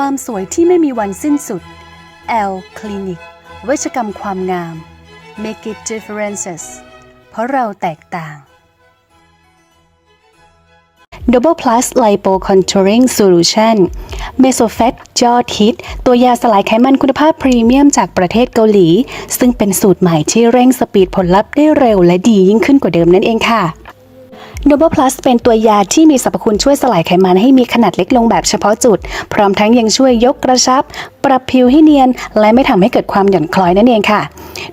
ความสวยที่ไม่มีวันสิ้นสุด L Clinic เวชกรรมความงาม Make it differences เพราะเราแตกต่าง Double Plus Lipo Contouring Solution Mesofet ยอดฮิต ตัวยาสลายไขมันคุณภาพพรีเมียมจากประเทศเกาหลี ซึ่งเป็นสูตรใหม่ที่เร่งสปีดผลลัพธ์ได้เร็วและดียิ่งขึ้นกว่าเดิมนั่นเองค่ะ Noble Plus เป็นตัวยาที่มีสรรพคุณช่วยสลายไขมันให้มีขนาดเล็กลงแบบเฉพาะจุด พร้อมทั้งยังช่วยยกกระชับ ปรับผิวให้เนียน และไม่ทำให้เกิดความหย่อนคล้อยนั่นเองค่ะ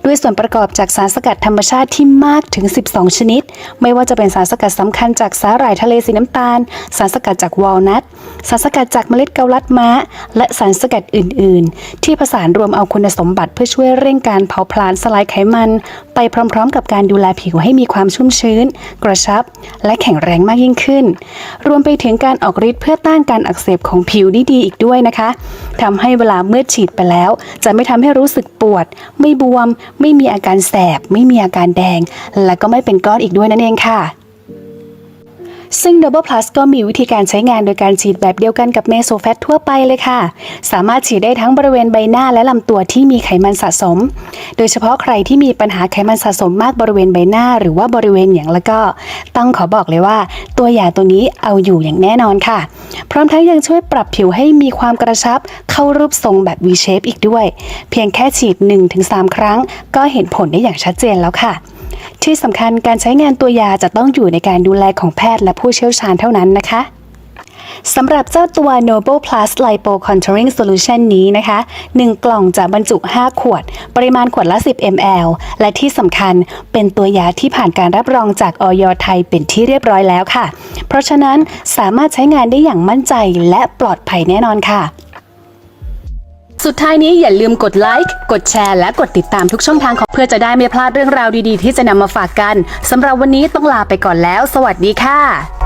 ด้วยส่วนประกอบจากสารสกัดธรรมชาติที่มากถึง 12 ชนิด ไม่ว่าจะเป็นสารสกัดสำคัญจากสาหร่ายทะเลสีน้ำตาล สารสกัดจากวอลนัทสารสกัดจากเมล็ดเกาลัดม้า และสารสกัดอื่น ๆ ที่ผสานรวมเอาคุณสมบัติเพื่อช่วยเร่งการเผาผลาญสลายไขมัน ไปพร้อม ๆ กับการดูแลผิวให้มีความชุ่มชื้น กระชับ และแข็งแรงมากยิ่งขึ้น รวมไปถึงการออกฤทธิ์เพื่อต้านการอักเสบของผิวได้ดีอีกด้วยนะคะทำให้เวลาเมื่อฉีดไปแล้ว จะไม่ทำให้รู้สึกปวด ไม่บวมไม่มีอาการแสบ ไม่มีอาการแดง และก็ไม่เป็นก้อนอีกด้วยนั่นเองค่ะ ซึ่ง Double Plus ก็มีวิธีการใช้งานโดยการฉีดแบบเดียวกันกับเมโซแฟตทั่วไปเลยค่ะ สามารถฉีดได้ทั้งบริเวณใบหน้าและลำตัวที่มีไขมันสะสม โดยเฉพาะใครที่มีปัญหาไขมันสะสมมากบริเวณใบหน้า หรือว่าบริเวณอย่างแล้วก็ ต้องขอบอกเลยว่า ตัวยาตัวนี้เอาอยู่อย่างแน่นอนค่ะ พร้อมทั้งยังช่วยปรับผิวให้มีความกระชับเข้ารูปทรงแบบ V shape อีกด้วย เพียงแค่ฉีด 1-3 ครั้ง ก็เห็นผลได้อย่างชัดเจนแล้วค่ะ ที่สำคัญการใช้งานตัวยาจะต้องอยู่ในการดูแลของแพทย์และผู้เชี่ยวชาญเท่านั้นนะคะสำหรับเจ้าตัว Noble Plus Lipo Contouring Solution นี้นะคะ 1 กล่องจะบรรจุ 5 ขวด ปริมาณขวดละ 10 ml และที่สำคัญเป็นตัวยาที่ผ่านการรับรองจากออยไทยเป็นที่เรียบร้อยแล้วค่ะ เพราะฉะนั้นสามารถใช้งานได้อย่างมั่นใจและปลอดภัยแน่นอนค่ะ สุดท้ายนี้อย่าลืมกดไลค์กดแชร์และกดติดตามทุกช่องทางของเพื่อจะได้ไม่พลาดเรื่องราวดีๆ ที่จะนำมาฝากกันสำหรับวันนี้ต้องลาไปก่อนแล้ว สวัสดีค่ะ